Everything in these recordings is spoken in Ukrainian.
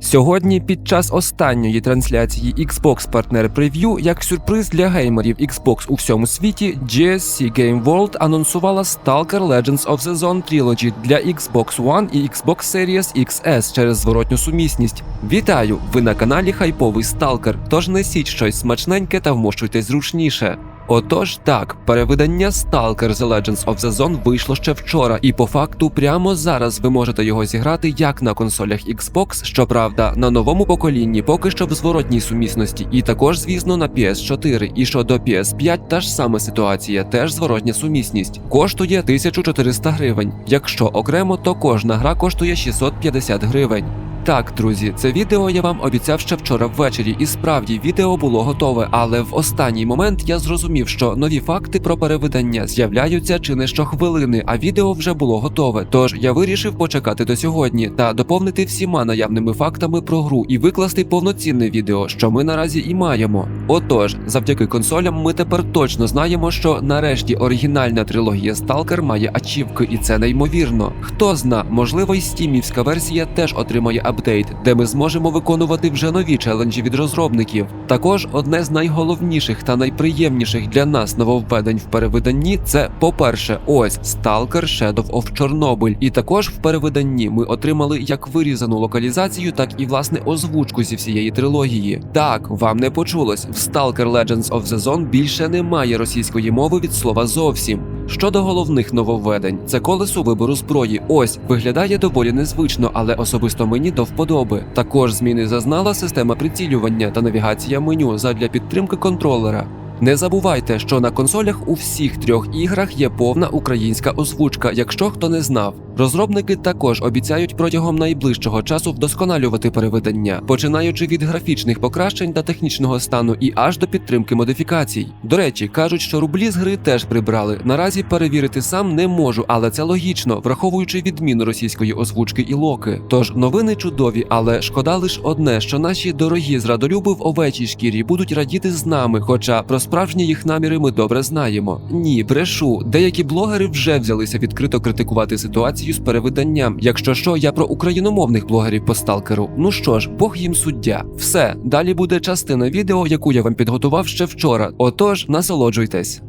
Сьогодні, під час останньої трансляції Xbox Partner Preview, як сюрприз для геймерів Xbox у всьому світі, GSC Game World анонсувала Stalker Legends of the Zone Trilogy для Xbox One і Xbox Series XS через зворотню сумісність. Вітаю! Ви на каналі Хайповий Stalker, тож несіть щось смачненьке та вмощуйтесь зручніше. Отож, так, перевидання Stalker The Legends of the Zone вийшло ще вчора, і по факту прямо зараз ви можете його зіграти як на консолях Xbox, щоправда, на новому поколінні поки що в зворотній сумісності, і також, звісно, на PS4. І щодо PS5 та ж сама ситуація, теж зворотня сумісність. Коштує 1400 гривень. Якщо окремо, то кожна гра коштує 650 гривень. Так, друзі, це відео я вам обіцяв ще вчора ввечері, і справді відео було готове, але в останній момент я зрозумів, що нові факти про перевидання з'являються чи не щохвилини, а відео вже було готове. Тож я вирішив почекати до сьогодні та доповнити всіма наявними фактами про гру і викласти повноцінне відео, що ми наразі і маємо. Отож, завдяки консолям, ми тепер точно знаємо, що нарешті оригінальна трилогія Stalker має ачівки, і це неймовірно. Хто зна, можливо, й стімівська версія теж отримає апдейт, де ми зможемо виконувати вже нові челенджі від розробників. Також одне з найголовніших та найприємніших для нас нововведень в перевиданні це, по-перше, ось Stalker Shadow of Chernobyl. І також в перевиданні ми отримали як вирізану локалізацію, так і власне озвучку зі всієї трилогії. Так, вам не почулось, в Stalker Legends of the Zone більше немає російської мови від слова зовсім. Щодо головних нововведень, це колесо вибору зброї. Ось виглядає доволі незвично, але особисто мені до вподоби. Також зміни зазнала система прицілювання та навігація меню задля підтримки контролера. Не забувайте, що на консолях у всіх трьох іграх є повна українська озвучка, якщо хто не знав. Розробники також обіцяють протягом найближчого часу вдосконалювати перевидання, починаючи від графічних покращень та технічного стану і аж до підтримки модифікацій. До речі, кажуть, що рублі з гри теж прибрали. Наразі перевірити сам не можу, але це логічно, враховуючи відміну російської озвучки і локи. Тож новини чудові, але шкода лиш одне, що наші дорогі зрадолюби в овечій шкірі будуть радіти з нами, хоча про справжні їх наміри ми добре знаємо. Ні, брешу, деякі блогери вже взялися відкрито критикувати ситуацію з перевиданням. Якщо що, я про україномовних блогерів по сталкеру. Ну що ж, Бог їм суддя. Все, далі буде частина відео, яку я вам підготував ще вчора. Отож, насолоджуйтесь.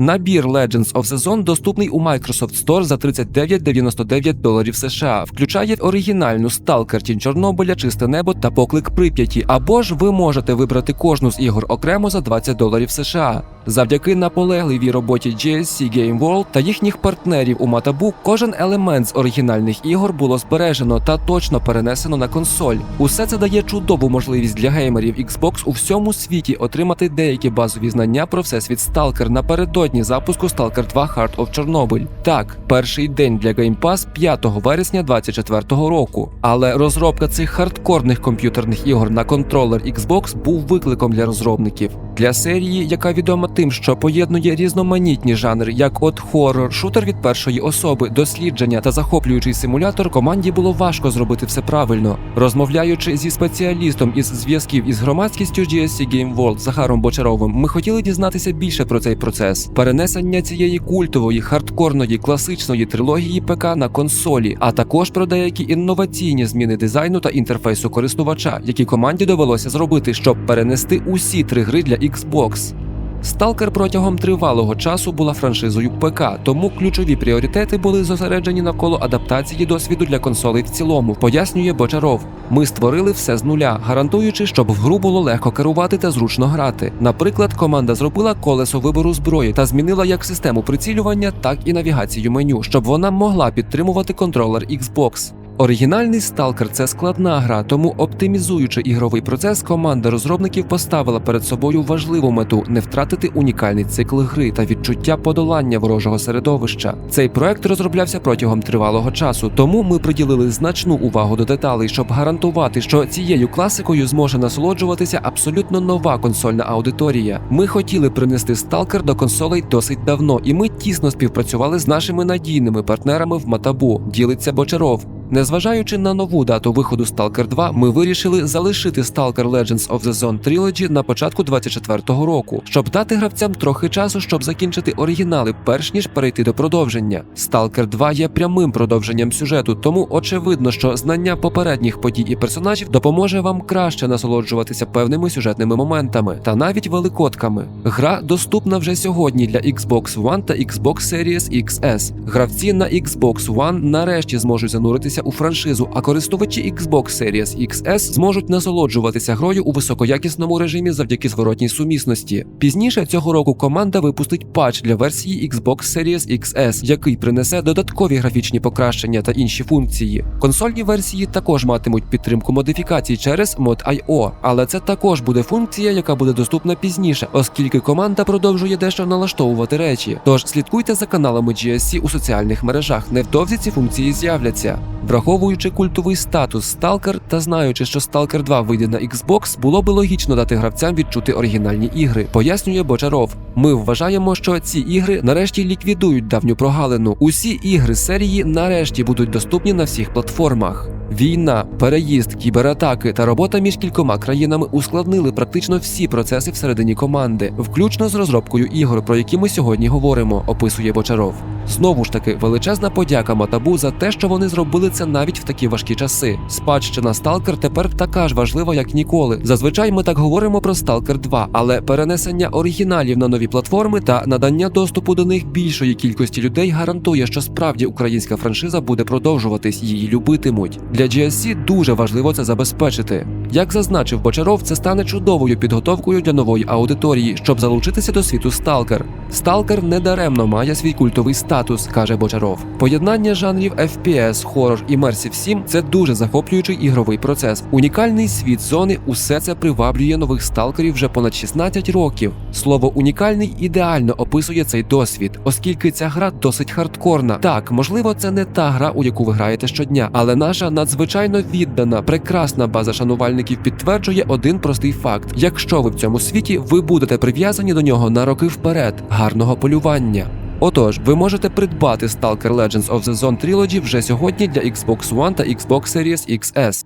Набір Legends of the Zone доступний у Microsoft Store за 39,99 доларів США. Включає оригінальну Сталкер Тінь Чорнобиля, Чисте небо та поклик Прип'яті. Або ж ви можете вибрати кожну з ігор окремо за 20 доларів США. Завдяки наполегливій роботі GSC Game World та їхніх партнерів у Матабу, кожен елемент з оригінальних ігор було збережено та точно перенесено на консоль. Усе це дає чудову можливість для геймерів Xbox у всьому світі отримати деякі базові знання про всесвіт Stalker напередодні запуску Stalker 2 Heart of Chernobyl. Так, перший день для Game Pass 5 вересня 2024 року. Але розробка цих хардкорних комп'ютерних ігор на контролер Xbox був викликом для розробників. Для серії, яка відома тим, що поєднує різноманітні жанри, як от хоррор, шутер від першої особи, дослідження та захоплюючий симулятор, команді було важко зробити все правильно. Розмовляючи зі спеціалістом із зв'язків із громадськістю GSC Game World Захаром Бочаровим, ми хотіли дізнатися більше про цей процес. Перенесення цієї культової, хардкорної, класичної трилогії ПК на консолі, а також про деякі інноваційні зміни дизайну та інтерфейсу користувача, які команді довелося зробити, щоб перенести усі три гри для Xbox. Сталкер протягом тривалого часу була франшизою ПК, тому ключові пріоритети були зосереджені навколо адаптації досвіду для консолей в цілому, пояснює Бочаров. Ми створили все з нуля, гарантуючи, щоб в гру було легко керувати та зручно грати. Наприклад, команда зробила колесо вибору зброї та змінила як систему прицілювання, так і навігацію меню, щоб вона могла підтримувати контролер Xbox. Оригінальний Stalker – це складна гра, тому оптимізуючи ігровий процес, команда розробників поставила перед собою важливу мету не втратити унікальний цикл гри та відчуття подолання ворожого середовища. Цей проект розроблявся протягом тривалого часу, тому ми приділили значну увагу до деталей, щоб гарантувати, що цією класикою зможе насолоджуватися абсолютно нова консольна аудиторія. Ми хотіли принести Stalker до консолей досить давно, і ми тісно співпрацювали з нашими надійними партнерами в Матабу. Ділиться Бочаров. Незважаючи на нову дату виходу Stalker 2, ми вирішили залишити Stalker Legends of the Zone Trilogy на початку 24-го року, щоб дати гравцям трохи часу, щоб закінчити оригінали, перш ніж перейти до продовження. Stalker 2 є прямим продовженням сюжету, тому очевидно, що знання попередніх подій і персонажів допоможе вам краще насолоджуватися певними сюжетними моментами та навіть великодками. Гра доступна вже сьогодні для Xbox One та Xbox Series XS. Гравці на Xbox One нарешті зможуть зануритися у франшизу, а користувачі Xbox Series XS зможуть насолоджуватися грою у високоякісному режимі завдяки зворотній сумісності. Пізніше цього року команда випустить патч для версії Xbox Series XS, який принесе додаткові графічні покращення та інші функції. Консольні версії також матимуть підтримку модифікацій через Mod.io, але це також буде функція, яка буде доступна пізніше, оскільки команда продовжує дещо налаштовувати речі. Тож слідкуйте за каналами GSC у соціальних мережах. Невдовзі ці функції з'являться. Враховуючи культовий статус Stalker та знаючи, що Stalker 2 вийде на Xbox, було би логічно дати гравцям відчути оригінальні ігри, пояснює Бочаров. Ми вважаємо, що ці ігри нарешті ліквідують давню прогалину. Усі ігри серії нарешті будуть доступні на всіх платформах. Війна, переїзд, кібератаки та робота між кількома країнами ускладнили практично всі процеси всередині команди, включно з розробкою ігор, про які ми сьогодні говоримо, описує Бочаров. Знову ж таки, величезна подяка Матабу за те, що вони зробили це навіть в такі важкі часи. Спадщина Stalker тепер така ж важлива, як ніколи. Зазвичай ми так говоримо про Stalker 2, але перенесення оригіналів на нові платформи та надання доступу до них більшої кількості людей гарантує, що справді українська франшиза буде продовжуватись, її любитимуть. Для GSC дуже важливо це забезпечити. Як зазначив Бочаров, це стане чудовою підготовкою для нової аудиторії, щоб залучитися до світу Stalker. Stalker недаремно має свій культовий статус, каже Бочаров. Поєднання жанрів FPS, хорор і Immersive 7 – це дуже захоплюючий ігровий процес. Унікальний світ зони усе це приваблює нових сталкерів вже понад 16 років. Слово унікальний ідеально описує цей досвід, оскільки ця гра досить хардкорна. Так, можливо, це не та гра, у яку ви граєте щодня, але наша надзвичайно віддана, прекрасна база шанувальників підтверджує один простий факт: якщо ви в цьому світі, ви будете прив'язані до нього на роки вперед. Гарного полювання. Отож, ви можете придбати Stalker Legends of the Zone Trilogy вже сьогодні для Xbox One та Xbox Series XS.